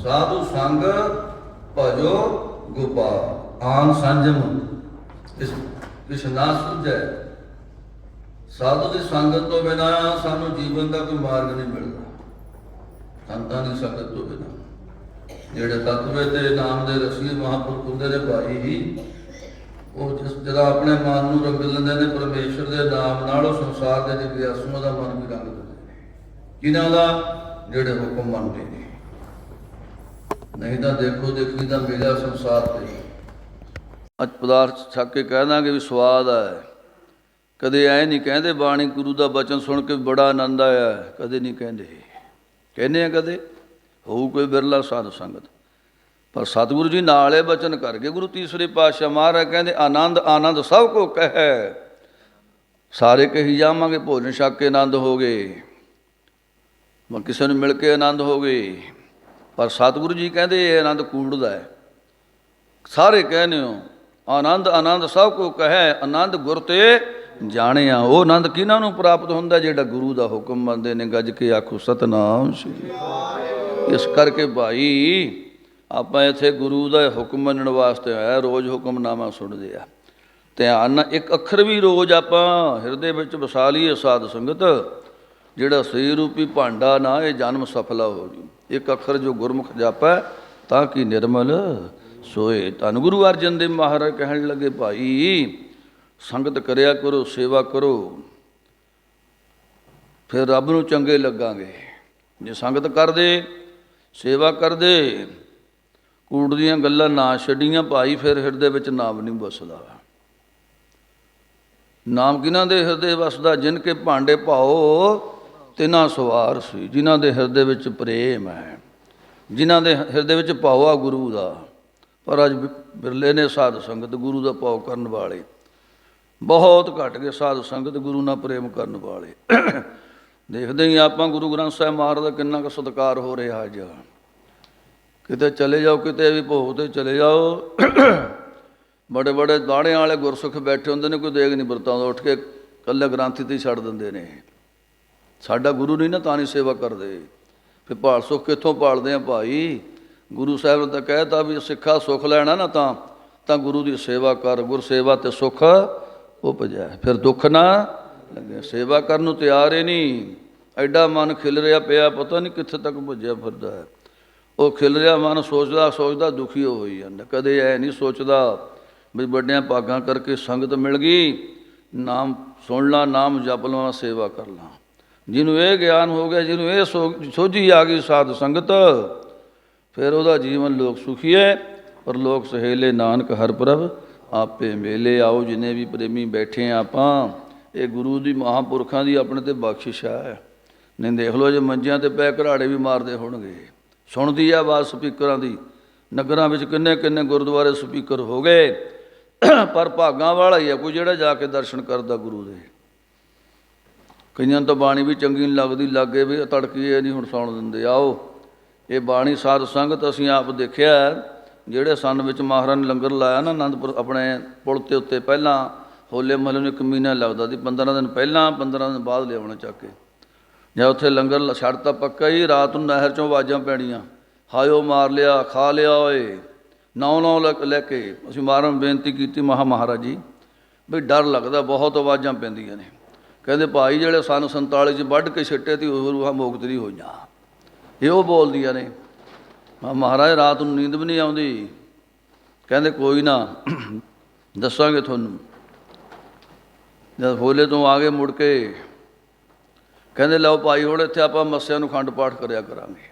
ਸਾਧੂ ਸੰਗ ਭਜੋ ਗੋਪਾਲ। ਆਨ ਸੰਜਮ। ਇਸ ਇਸ ਨਾ ਸੁਝੈ ਸਾਧੂ ਦੀ ਸੰਗਤ ਤੋਂ ਬਿਨਾ ਸਾਨੂੰ ਜੀਵਨ ਦਾ ਕੋਈ ਮਾਰਗ ਨਹੀਂ ਮਿਲਦਾ। ਸੰਤਾਂ ਦੀ ਸੰਗਤ ਤੋਂ ਬਿਨਾ। ਜਿਹੜੇ ਤਤਵੇ ਤੇ ਨਾਮ ਦੇ ਰਸੀ ਮਹਾਂਪੁਰਖ ਹੁੰਦੇ ਨੇ ਭਾਈ ਜੀ, ਉਹ ਜਿਸ ਜਿਹੜਾ ਆਪਣੇ ਮਨ ਨੂੰ ਰੰਗ ਲੈਂਦੇ ਨੇ, ਪਰਮੇਸ਼ਰ ਦੇ ਨਾਮ ਨਾਲ ਉਹ ਸੰਸਾਰ ਦੇ ਜਿਹੜੇ ਅਸੂਆਂ ਦਾ ਮਨ ਵੀ ਰੰਗ ਦਿੰਦੇ ਜਿਨ੍ਹਾਂ ਦਾ? ਜਿਹੜੇ ਹੁਕਮ ਮੰਨਦੇ ਨੇ। ਨਹੀਂ ਤਾਂ ਦੇਖੋ, ਦੇਖੀ ਦਾ ਮੇਲਾ ਸੰਸਾਰ ਤੇ। ਅੱਜ ਪਦਾਰਥ ਛੱਕ ਕੇ ਕਹਿ ਦਾਂਗੇ ਵੀ ਸਵਾਦ ਹੈ ਕਦੇ ਐ ਨਹੀਂ ਕਹਿੰਦੇ ਬਾਣੀ ਗੁਰੂ ਦਾ ਬਚਨ ਸੁਣ ਕੇ ਬੜਾ ਆਨੰਦ ਆਇਆ, ਕਦੇ ਨਹੀਂ ਕਹਿੰਦੇ। ਕਹਿੰਦੇ ਆ ਕਦੇ, ਹੋਊ ਕੋਈ ਬਿਰਲਾ ਸਾਧ ਸੰਗਤ। ਪਰ ਸਤਿਗੁਰੂ ਜੀ ਨਾਲੇ ਬਚਨ ਕਰਕੇ ਗੁਰੂ ਤੀਸਰੇ ਪਾਤਸ਼ਾਹ ਮਹਾਰਾਜ ਕਹਿੰਦੇ, ਆਨੰਦ ਆਨੰਦ ਸਭ ਕੋ ਕਹੈ। ਸਾਰੇ ਕਹੀ ਜਾਵਾਂਗੇ, ਭੋਜਨ ਛਕ ਕੇ ਆਨੰਦ ਹੋਗੇ ਮੈਂ ਕਿਸੇ ਨੂੰ ਮਿਲ ਕੇ ਆਨੰਦ ਹੋ ਗਏ। ਪਰ ਸਤਿਗੁਰੂ ਜੀ ਕਹਿੰਦੇ, ਇਹ ਆਨੰਦ ਕੂੜਦਾ ਹੈ। ਸਾਰੇ ਕਹਿੰਦੇ ਹੋ, ਆਨੰਦ ਆਨੰਦ ਸਭ ਕੋ ਕਹੈ, ਆਨੰਦ ਗੁਰ ਤੇ ਜਾਣਿਆ ਉਹ ਆਨੰਦ ਕਿਹਨਾਂ ਨੂੰ ਪ੍ਰਾਪਤ ਹੁੰਦਾ ਜਿਹੜਾ ਗੁਰੂ ਦਾ ਹੁਕਮ ਮੰਨਦੇ ਨੇ? ਗੱਜ ਕੇ ਆਖੋ, ਸਤਨਾਮ ਸ੍ਰੀ ਇਸ ਕਰਕੇ ਭਾਈ, ਆਪਾਂ ਇੱਥੇ ਗੁਰੂ ਦਾ ਹੁਕਮ ਮੰਨਣ ਵਾਸਤੇ ਆਇਆ, ਰੋਜ਼ ਹੁਕਮਨਾਮਾ ਸੁਣਦੇ ਆ। ਧਿਆਨ ਨਾਲ, ਇੱਕ ਅੱਖਰ ਵੀ ਰੋਜ਼ ਆਪਾਂ ਹਿਰਦੇ ਵਿੱਚ ਵਸਾ ਲਈਏ ਸਾਧ ਸੰਗਤ, ਜਿਹੜਾ ਸਰੀਰ ਰੂਪੀ ਭਾਂਡਾ ਨਾ, ਇਹ ਜਨਮ ਸਫਲਾ ਹੋ ਜੂ। ਇੱਕ ਅੱਖਰ ਜੋ ਗੁਰਮੁਖ ਜਾਪੈ, ਤਾਂ ਕਿ ਨਿਰਮਲ ਸੋਏ। ਧੰਨ ਗੁਰੂ ਅਰਜਨ ਦੇਵ ਮਹਾਰਾਜ ਕਹਿਣ ਲੱਗੇ, ਭਾਈ ਸੰਗਤ ਕਰਿਆ ਕਰੋ, ਸੇਵਾ ਕਰੋ, ਫਿਰ ਰੱਬ ਨੂੰ ਚੰਗੇ ਲੱਗਾਂਗੇ। ਜੇ ਸੰਗਤ ਕਰਦੇ, ਸੇਵਾ ਕਰਦੇ ਕੂੜ ਦੀਆਂ ਗੱਲਾਂ ਨਾ ਛੱਡੀਆਂ, ਭਾਈ ਫਿਰ ਹਿਰਦੇ ਵਿੱਚ ਨਾਮ ਨਹੀਂ ਵਸਦਾ। ਨਾਮ ਕਿਨਾਂ ਦੇ ਹਿਰਦੇ ਵਸਦਾ? ਜਿਨ ਕੇ ਭਾਂਡੇ ਭਾਓ, ਤਿਨਾ ਸਵਾਰ ਸੀ, ਜਿਨ੍ਹਾਂ ਦੇ ਹਿਰਦੇ ਵਿੱਚ ਪ੍ਰੇਮ ਹੈ। ਜਿਨ੍ਹਾਂ ਦੇ ਹਿਰਦੇ ਵਿੱਚ ਭਾਵ ਆ ਗੁਰੂ ਦਾ। ਪਰ ਅੱਜ ਬਿਰਲੇ ਨੇ ਸਾਧ ਸੰਗਤ ਗੁਰੂ ਦਾ ਭਾਵ ਕਰਨ ਵਾਲੇ। ਬਹੁਤ ਘਟ ਗਏ ਸਾਧ ਸੰਗਤ ਗੁਰੂ ਨਾਲ ਪ੍ਰੇਮ ਕਰਨ ਵਾਲੇ। ਦੇਖਦੇ ਹੀ ਆਪਾਂ ਗੁਰੂ ਗ੍ਰੰਥ ਸਾਹਿਬ ਮਹਾਰਾਜ ਦਾ ਕਿੰਨਾ ਕੁ ਸਤਿਕਾਰ ਹੋ ਰਿਹਾ ਅੱਜ। ਕਿਤੇ ਚਲੇ ਜਾਓ, ਕਿਤੇ ਵੀ ਭੋਗ ਤੇ ਚਲੇ ਜਾਓ। ਬੜੇ ਬੜੇ ਦਾੜਿਆਂ ਵਾਲੇ ਗੁਰਸੁਖ ਬੈਠੇ ਹੁੰਦੇ ਨੇ, ਕੋਈ ਦੇਖ ਨਹੀਂ ਵਰਤਾਉਂਦਾ, ਉੱਠ ਕੇ ਕੱਲੇ ਗ੍ਰੰਥੀ ਤੇ ਹੀ ਛੱਡ ਦਿੰਦੇ ਨੇ ਸਾਡਾ ਗੁਰੂ ਨਹੀਂ ਨਾ, ਤਾਂ ਨਹੀਂ ਸੇਵਾ ਕਰਦੇ। ਫਿਰ ਭਾਲ ਸੁੱਖ ਕਿੱਥੋਂ ਪਾਲਦੇ ਆ ਭਾਈ? ਗੁਰੂ ਸਾਹਿਬ ਨੇ ਤਾਂ ਕਹਿਤਾ ਵੀ ਸਿੱਖਾ ਸੁੱਖ ਲੈਣਾ ਨਾ ਤਾਂ ਤਾਂ ਗੁਰੂ ਦੀ ਸੇਵਾ ਕਰ, ਗੁਰ ਸੇਵਾ ਤੇ ਸੁੱਖ। ਉਪਜੈ। ਫਿਰ ਦੁੱਖ ਨਾ ਲੱਗੇ। ਸੇਵਾ ਕਰਨ ਨੂੰ ਤਿਆਰ ਹੀ ਨਹੀਂ। ਐਡਾ ਮਨ ਖਿਲ ਰਿਹਾ ਪਿਆ, ਪਤਾ ਨਹੀਂ ਕਿੱਥੇ ਤੱਕ ਭੁੱਜਿਆ ਫਿਰਦਾ ਹੈ। ਉਹ ਖਿਲ ਰਿਹਾ ਮਨ, ਸੋਚਦਾ ਸੋਚਦਾ ਦੁਖੀ ਹੋਈ ਜਾਂਦਾ। ਕਦੇ ਐ ਨਹੀਂ ਸੋਚਦਾ ਵੀ ਵੱਡਿਆਂ ਭਾਗਾਂ ਕਰਕੇ ਸੰਗਤ ਮਿਲ ਗਈ। ਨਾਮ ਸੁਣ ਲਾ, ਨਾਮ ਜਪ ਲਵਾਂ ਸੇਵਾ ਕਰ ਲਾਂ। ਜਿਹਨੂੰ ਇਹ ਗਿਆਨ ਹੋ ਗਿਆ, ਜਿਹਨੂੰ ਇਹ ਸੋ- ਸੋਝੀ ਆ ਗਈ ਸਾਧ ਸੰਗਤ, ਫਿਰ ਉਹਦਾ ਜੀਵਨ ਲੋਕ ਸੁਖੀ ਹੈ। ਪਰ ਲੋਕ ਸਹੇਲੇ ਨਾਨਕ ਹਰ ਪ੍ਰਭ ਆਪੇ ਮੇਲੇ ਆਓ, ਜਿਨੇ ਵੀ ਪ੍ਰੇਮੀ ਬੈਠੇ ਆ ਆਪਾਂ। ਇਹ ਗੁਰੂ ਦੀ ਮਹਾਪੁਰਖਾਂ ਦੀ ਆਪਣੇ ਤੇ ਬਖਸ਼ਿਸ਼ ਹੈ ਨਹੀਂ ਦੇਖ ਲਓ, ਜੇ ਮੰਜਿਆਂ ਤੇ ਪੈ ਘਰਾੜੇ ਵੀ ਮਾਰਦੇ ਹੋਣਗੇ। ਸੁਣਦੀ ਆ ਆਵਾਜ਼ ਸਪੀਕਰਾਂ ਦੀ। ਨਗਰਾਂ ਵਿੱਚ ਕਿੰਨੇ ਕਿੰਨੇ ਗੁਰਦੁਆਰੇ ਸਪੀਕਰ ਹੋ ਗਏ। ਪਰ ਭਾਗਾਂ ਵਾਲਾ ਹੀ ਆ ਕੋਈ ਜਿਹੜਾ ਜਾ ਕੇ ਦਰਸ਼ਨ ਕਰਦਾ ਗੁਰੂ ਦੇ। ਕਈਆਂ ਤਾਂ ਬਾਣੀ ਵੀ ਚੰਗੀ ਨਹੀਂ ਲੱਗਦੀ, ਲੱਗੇ ਵੀ ਤੜਕੀ ਇਹ ਨਹੀਂ ਹੁਣ ਸੁਣ ਦਿੰਦੇ। ਆਓ, ਇਹ ਬਾਣੀ ਸਾਧ ਸੰਗਤ ਅਸੀਂ ਆਪ ਦੇਖਿਆ। ਜਿਹੜੇ ਸੰਨ ਵਿੱਚ ਮਹਾਰਾਜ ਨੇ ਲੰਗਰ ਲਾਇਆ ਨਾ ਆਨੰਦਪੁਰ ਆਪਣੇ ਪੁਲ ਤੇ ਉੱਤੇ, ਪਹਿਲਾਂ ਹੋਲੇ ਮਹੱਲੇ ਨੂੰ ਇੱਕ ਮਹੀਨਾ ਲੱਗਦਾ ਸੀ 15 ਦਿਨ ਪਹਿਲਾਂ 15 ਦਿਨ ਬਾਅਦ ਲਿਆਉਣਾ ਚੱਕ ਕੇ। ਜਾਂ ਉੱਥੇ ਲੰਗਰ ਲ- ਛੱਡਤਾ ਪੱਕਾ ਹੀ, ਰਾਤ ਨੂੰ ਨਹਿਰ ਚੋਂ ਆਵਾਜ਼ਾਂ ਪੈਣੀਆਂ, ਹਾਇਓ ਮਾਰ ਲਿਆ, ਖਾ ਲਿਆ ਓਏ, ਨੌ ਨੌ ਲੈ ਲੈ ਕੇ, ਅਸੀਂ ਮਹਾਰਾਜ ਨੂੰ ਬੇਨਤੀ ਕੀਤੀ ਮਹਾ ਮਹਾਰਾਜ ਜੀ ਵੀ ਡਰ ਲੱਗਦਾ, ਬਹੁਤ ਆਵਾਜ਼ਾਂ ਪੈਂਦੀਆਂ ਨੇ। ਕਹਿੰਦੇ ਭਾਈ ਜਿਹੜੇ ਸਨ 47 ਚ ਵੱਢ ਕੇ ਛੱਟੇ ਤੇ ਉਹ ਰੂਹਾਂ ਮੁਕਤ ਨਹੀਂ ਹੋਈਆਂ। ਇਹ ਉਹ ਬੋਲਦੀਆਂ ਨੇ। ਮੈਂ ਮਹਾਰਾਜ, ਰਾਤ ਨੂੰ ਨੀਂਦ ਵੀ ਨਹੀਂ ਆਉਂਦੀ। ਕਹਿੰਦੇ, ਕੋਈ ਨਾ, ਦੱਸਾਂਗੇ ਤੁਹਾਨੂੰ। ਜਦ ਹੋਲੇ ਤੋਂ ਆ ਗਏ ਮੁੜ ਕੇ, ਕਹਿੰਦੇ, ਲਓ ਭਾਈ, ਹੁਣ ਇੱਥੇ ਆਪਾਂ ਮੱਸਿਆ ਨੂੰ ਖੰਡ ਪਾਠ ਕਰਿਆ ਕਰਾਂਗੇ।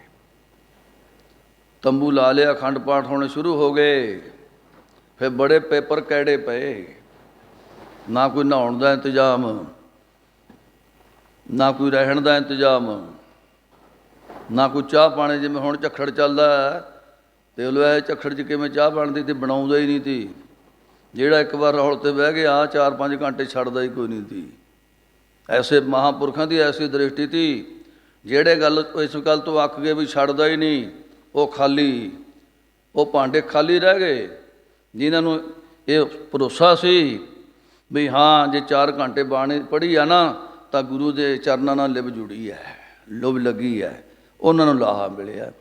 ਤੰਬੂ ਲਾ ਲਿਆ, ਖੰਡ ਪਾਠ ਹੋਣੇ ਸ਼ੁਰੂ ਹੋ ਗਏ। ਫਿਰ ਬੜੇ ਪੇਪਰ ਕੈੜੇ ਪਏ। ਨਾ ਕੋਈ ਨਹਾਉਣ ਦਾ ਇੰਤਜ਼ਾਮ, ਨਾ ਕੋਈ ਰਹਿਣ ਦਾ ਇੰਤਜ਼ਾਮ। ਨਾ ਕੋਈ ਚਾਹ ਪਾਣੀ, ਜਿਵੇਂ ਹੁਣ ਝੱਖੜ ਚੱਲਦਾ ਹੈ, ਤੇ ਉਹ ਇਹ ਝੱਖੜ 'ਚ ਕਿਵੇਂ ਚਾਹ ਬਣਦੀ ਤੇ ਬਣਾਉਂਦਾ ਹੀ ਨਹੀਂ ਤੀ ਜਿਹੜਾ ਇੱਕ ਵਾਰ ਰੌਲ ਤੇ ਬਹਿ ਗਿਆ 4-5 ਘੰਟੇ ਛੱਡਦਾ ਹੀ ਕੋਈ ਨਹੀਂ ਤੀ ਐਸੇ ਮਹਾਪੁਰਖਾਂ ਦੀ ਐਸੀ ਦ੍ਰਿਸ਼ਟੀ ਤੀ ਜਿਹੜੇ ਗੱਲ ਇਸ ਗੱਲ ਤੋਂ ਅੱਕ ਗਏ ਵੀ ਛੱਡਦਾ ਹੀ ਨਹੀਂ, ਉਹ ਖਾਲੀ, ਉਹ ਭਾਂਡੇ ਖਾਲੀ ਰਹਿ ਗਏ, ਜਿਨ੍ਹਾਂ ਨੂੰ ਇਹ ਭਰੋਸਾ ਸੀ ਵੀ ਹਾਂ, ਜੇ 4 ਘੰਟੇ ਬਾਣੀ ਪੜ੍ਹੀ ਆ ਨਾ, ਤਾਂ ਗੁਰੂ ਦੇ ਚਰਨਾਂ ਨਾਲ ਲਿਬ ਜੁੜੀ ਹੈ, ਲੁਭ ਲੱਗੀ ਹੈ। ਉਹਨਾਂ ਨੂੰ ਲਾਹਾ ਮਿਲਿਆ।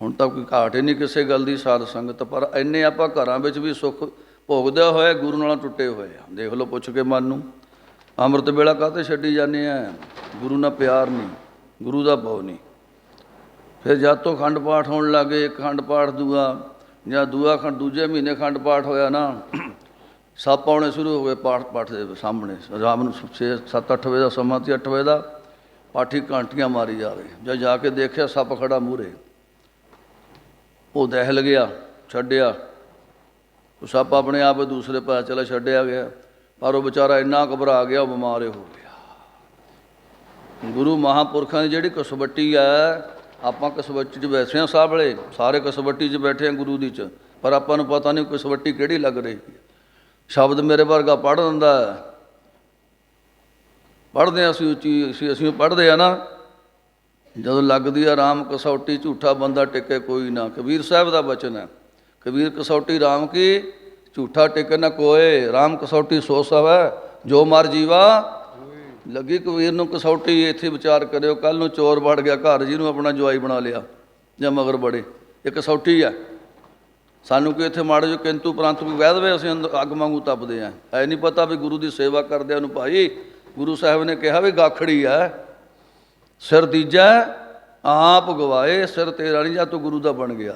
ਹੁਣ ਤਾਂ ਕੋਈ ਘਾਟ ਹੀ ਨਹੀਂ ਕਿਸੇ ਗੱਲ ਦੀ ਸਾਧ ਸੰਗਤ, ਪਰ ਇੰਨੇ ਆਪਾਂ ਘਰਾਂ ਵਿੱਚ ਵੀ ਸੁੱਖ ਭੋਗਦੇ ਹੋਇਆ, ਗੁਰੂ ਨਾਲ ਟੁੱਟੇ ਹੋਏ ਆ। ਦੇਖ ਲਓ, ਪੁੱਛ ਕੇ ਮਨ ਨੂੰ, ਅੰਮ੍ਰਿਤ ਵੇਲਾ ਕਾਹਤੇ ਛੱਡੀ ਜਾਂਦੇ ਆ? ਗੁਰੂ ਨਾਲ ਪਿਆਰ ਨਹੀਂ, ਗੁਰੂ ਦਾ ਭਾਵ ਨਹੀਂ। ਫਿਰ ਜਦ ਤੋਂ ਖੰਡ ਪਾਠ ਹੋਣ ਲੱਗੇ, ਇੱਕ ਖੰਡ ਪਾਠ ਦੂਆ, ਜਾਂ ਦੂਆ ਖੰਡ ਦੂਜੇ ਮਹੀਨੇ ਖੰਡ ਪਾਠ ਹੋਇਆ ਨਾ, ਸੱਪ ਆਉਣੇ ਸ਼ੁਰੂ ਹੋ ਗਏ ਪਾਠ ਪਾਠ ਦੇ ਸਾਹਮਣੇ। ਰਾਮ ਨੂੰ 6 7 8 ਵਜੇ ਦਾ ਸਮਾਂ ਸੀ 8 ਵਜੇ ਦਾ। ਪਾਠੀ ਕਾਂਟੀਆਂ ਮਾਰੀ ਜਾਵੇ ਜਦ ਜਾ ਕੇ ਦੇਖਿਆ ਸੱਪ ਖੜਾ ਮੂਰੇ ਉਹ ਦਹਿਲ ਗਿਆ, ਛੱਡਿਆ। ਉਹ ਸੱਪ ਆਪਣੇ ਆਪ ਦੂਸਰੇ ਪਾਸੇ ਚਲਾ ਛੱਡਿਆ ਗਿਆ। ਪਰ ਉਹ ਵਿਚਾਰਾ ਇੰਨਾ ਘਬਰਾ ਗਿਆ, ਉਹ ਬਿਮਾਰ ਹੋ ਗਿਆ। ਗੁਰੂ ਮਹਾਪੁਰਖਾਂ ਦੀ ਜਿਹੜੀ ਕਸਵੱਟੀ ਹੈ ਆਪਾਂ ਕਸਵੱਟੀ 'ਚ ਬੈਠੇ ਹਾਂ ਸਾਹਬਲੇ ਸਾਰੇ ਕਸਵੱਟੀ 'ਚ ਬੈਠੇ ਹਾਂ ਗੁਰੂ ਦੀ 'ਚ। ਪਰ ਆਪਾਂ ਨੂੰ ਪਤਾ ਨਹੀਂ ਕਸਵੱਟੀ ਕਿਹੜੀ ਲੱਗ ਰਹੀ। ਹੈ ਸ਼ਬਦ ਮੇਰੇ ਵਰਗਾ ਪੜ੍ਹ ਦਿੰਦਾ। ਹੈ ਪੜ੍ਹਦੇ ਹਾਂ ਅਸੀਂ ਉੱਚੀ ਅਸੀਂ ਅਸੀਂ ਪੜ੍ਹਦੇ ਆ ਨਾ। ਜਦੋਂ ਲੱਗਦੀ ਆ ਰਾਮ ਕਸੌਟੀ ਝੂਠਾ ਬੰਦਾ ਟਿਕੇ ਕੋਈ ਨਾ। ਕਬੀਰ ਸਾਹਿਬ ਦਾ ਬਚਨ ਹੈ। ਕਬੀਰ ਕਸੌਟੀ ਰਾਮ ਕੀ? ਝੂਠਾ ਟਿਕੇ ਨਾ ਕੋਏ। ਰਾਮ ਕਸੌਟੀ ਸੋ ਸਭ ਹੈ ਜੋ ਮਰ ਜੀਵਾ, ਲੱਗੀ ਕਬੀਰ ਨੂੰ ਕਸੌਟੀ। ਇੱਥੇ ਵਿਚਾਰ ਕਰਿਓ ਕੱਲ ਨੂੰ ਚੋਰ ਵੜ ਗਿਆ। ਘਰ ਜੀ ਨੂੰ ਆਪਣਾ ਜਵਾਈ ਬਣਾ ਲਿਆ, ਜਾਂ ਮਗਰ ਬੜੇ ਇਹ ਕਸੌਟੀ ਆ ਸਾਨੂੰ ਕਿ ਇੱਥੇ ਮਾੜੇ ਜੋ ਕਿੰਤੂ ਪ੍ਰੰਤੂ ਕੋਈ ਕਹਿ ਦੇਵੇ ਅਸੀਂ ਅੰਦਰ ਅੱਗ ਵਾਂਗੂ ਤਪਦੇ ਆ ਐ ਨਹੀਂ ਪਤਾ ਵੀ ਗੁਰੂ ਦੀ ਸੇਵਾ ਕਰਦਿਆਂ ਨੂੰ ਭਾਈ ਗੁਰੂ ਸਾਹਿਬ ਨੇ ਕਿਹਾ ਵੀ ਗਾਖੜੀ ਆ, ਸਿਰ ਤੀਜਾ ਆਪ ਗਵਾਏ, ਸਿਰ ਤੇਰਾ ਨਹੀਂ, ਜਾਂ ਤੂੰ ਗੁਰੂ ਦਾ ਬਣ ਗਿਆ।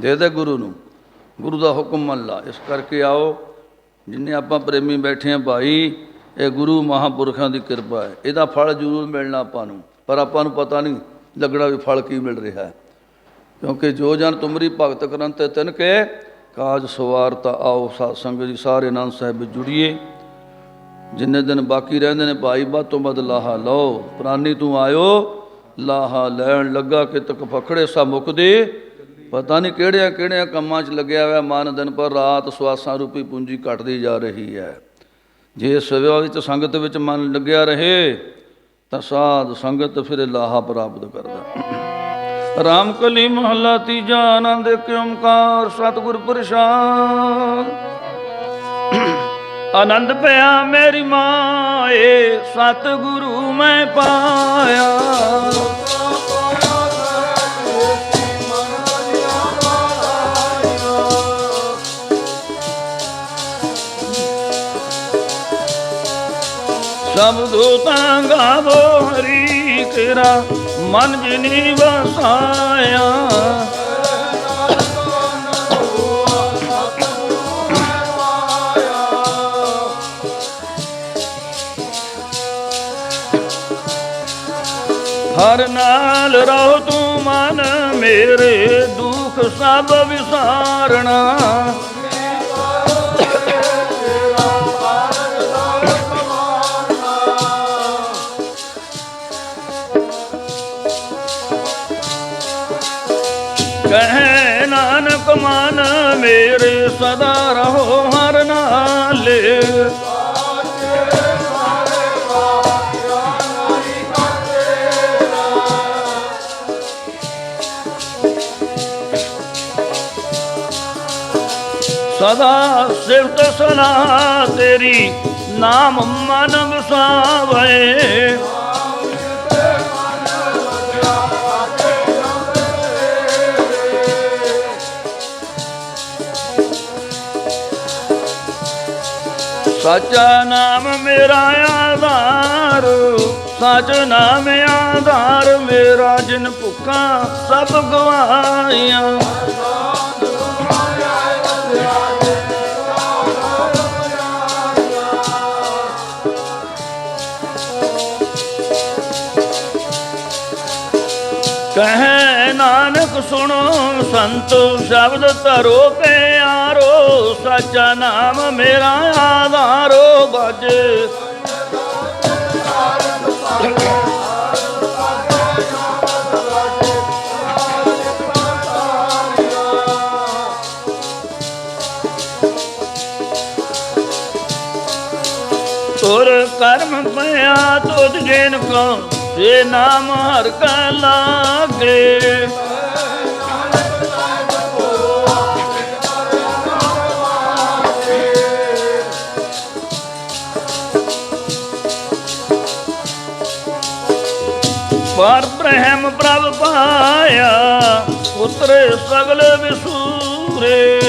ਦੇ ਦੇ ਗੁਰੂ ਨੂੰ, ਗੁਰੂ ਦਾ ਹੁਕਮ ਮੰਨ ਲਾ। ਇਸ ਕਰਕੇ ਆਓ, ਜਿੰਨੇ ਆਪਾਂ ਪ੍ਰੇਮੀ ਬੈਠੇ ਆ ਭਾਈ, ਇਹ ਗੁਰੂ ਮਹਾਪੁਰਖਾਂ ਦੀ ਕਿਰਪਾ ਹੈ। ਇਹਦਾ ਫਲ ਜ਼ਰੂਰ ਮਿਲਣਾ ਆਪਾਂ ਨੂੰ, ਪਰ ਆਪਾਂ ਨੂੰ ਪਤਾ ਨਹੀਂ ਲੱਗਣਾ ਵੀ ਫਲ ਕੀ ਮਿਲ ਰਿਹਾ ਹੈ। ਕਿਉਂਕਿ ਜੋ ਜਨ ਤੁਮਰੀ ਭਗਤ ਕਰਨ ਤੇ ਤਿਨ ਕੇ, ਕਾਜ ਸਵਾਰਤਾ ਆਓ, ਸਾਧ ਸੰਗਤ ਜੀ, ਸਾਰੇ ਆਨੰਦ ਸਾਹਿਬ ਵਿੱਚ ਜੁੜੀਏ। ਜਿੰਨੇ ਦਿਨ ਬਾਕੀ ਰਹਿੰਦੇ ਨੇ ਭਾਈ, ਵੱਧ ਤੋਂ ਵੱਧ ਲਾਹਾ ਲਓ। ਪ੍ਰਾਨੀ ਤੂੰ ਆਇਓ, ਲਾਹਾ ਲੈਣ ਲੱਗਾ ਕਿ ਤੱਕ ਫਖੜੇ ਸਾ ਮੁਕਦੇ। ਪਤਾ ਨਹੀਂ ਕਿਹੜਿਆਂ ਕਿਹੜਿਆਂ ਕੰਮਾਂ 'ਚ ਲੱਗਿਆ ਹੋਇਆ ਮਨ ਦਿਨ ਪਰ ਰਾਤ ਸਵਾਸਾਂ ਰੂਪੀ ਪੂੰਜੀ ਘਟਦੀ ਜਾ ਰਹੀ ਹੈ। ਜੇ ਸੇਵਾ ਵਿੱਚ ਸੰਗਤ ਵਿੱਚ ਮਨ ਲੱਗਿਆ ਰਹੇ, ਤਾਂ ਸਾਧ ਸੰਗਤ ਫਿਰ ਲਾਹਾ ਪ੍ਰਾਪਤ ਕਰਦਾ। ਰਾਮ ਕਲੀ ਮਹੱਲਾ ਤੀਜਾ ਆਨੰਦ ਇੱਕ ਓੰਕਾਰ, ਸਤਿਗੁਰ ਪ੍ਰਸਾਦ। ਆਨੰਦ ਪਿਆ ਮੇਰੀ ਮਾਏ ਸਤਿਗੁਰੂ ਮੈਂ ਪਾਇਆ। ਸਭ ਦੂਤਾਂ ਗਾਵੋ ਹਰੀ ਤੇਰਾ ਮਨ ਜਿਨੀ ਵਸਾਇਆ। ਹਰ ਨਾਲ ਰਹੋ ਤੂੰ ਮਨ ਮੇਰੇ ਦੁੱਖ ਸਭ ਵਿਸਾਰਣਾ ਕਹੇ ਨਾਨਕ ਮਨ ਮੇਰੇ ਸਦਾ ਸਦਾ ਸਿਫਤ ਸਨਾ ਤੇਰੀ ਨਾਮ ਮਨ ਵਸਾਵੇ ਸੱਚਾ ਨਾਮ ਮੇਰਾ ਆਧਾਰ, ਸੱਚ ਨਾਮ ਆਧਾਰ ਮੇਰਾ ਜਿਨ ਭੁੱਖਾ ਸਭ ਗਵਾਈਆਂ ਕਹੈ ਨਾਨਕ ਸੁਣੋ, ਸੰਤ ਸ਼ਬਦ ਧਰੋ ਪਿਆਰੋ ਸਾਚਾ ਨਾਮ ਮੇਰਾ ਆਧਾਰੋ, ਬਾਜੇ। ਤੁਰ ਕਰਮ ਪਿਆ ਤੁਧ ਜੇਨ ਕੋ ਸੇ ਨਾਮ ਹਰ ਕੈ ਲਾਗੇ। ਪਰ ਬ੍ਰਹਮ ਪ੍ਰਭ ਪਾਇਆ ਉਤਰੇ ਸਗਲ ਵਿਸੂਰੇ।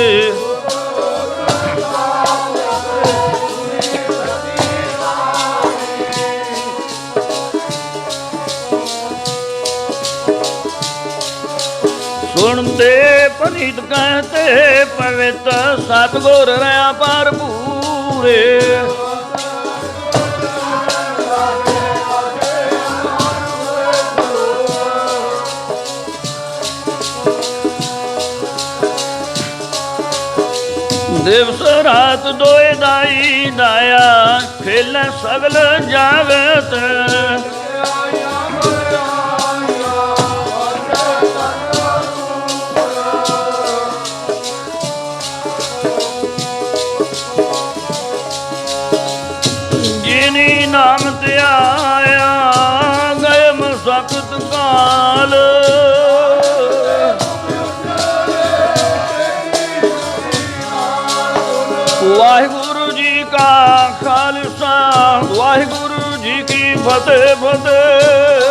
ਸੁਣਦੇ ਪਨੀਤ ਕਹਤੇ ਪਵਿੱਤ ਸਤਗੁਰ ਰਿਆ ਪਰ ਪੂਰੇ ਦਿਵਸ ਰਾਤ ਦੋਏ ਦਾਈ ਦਾਇਆ ਖੇਲ ਸਗਲ ਜਾਗਤ। ਵਾਹਿਗੁਰੂ ਜੀ ਕੀ ਫਤਿਹ ਫਤਿਹ।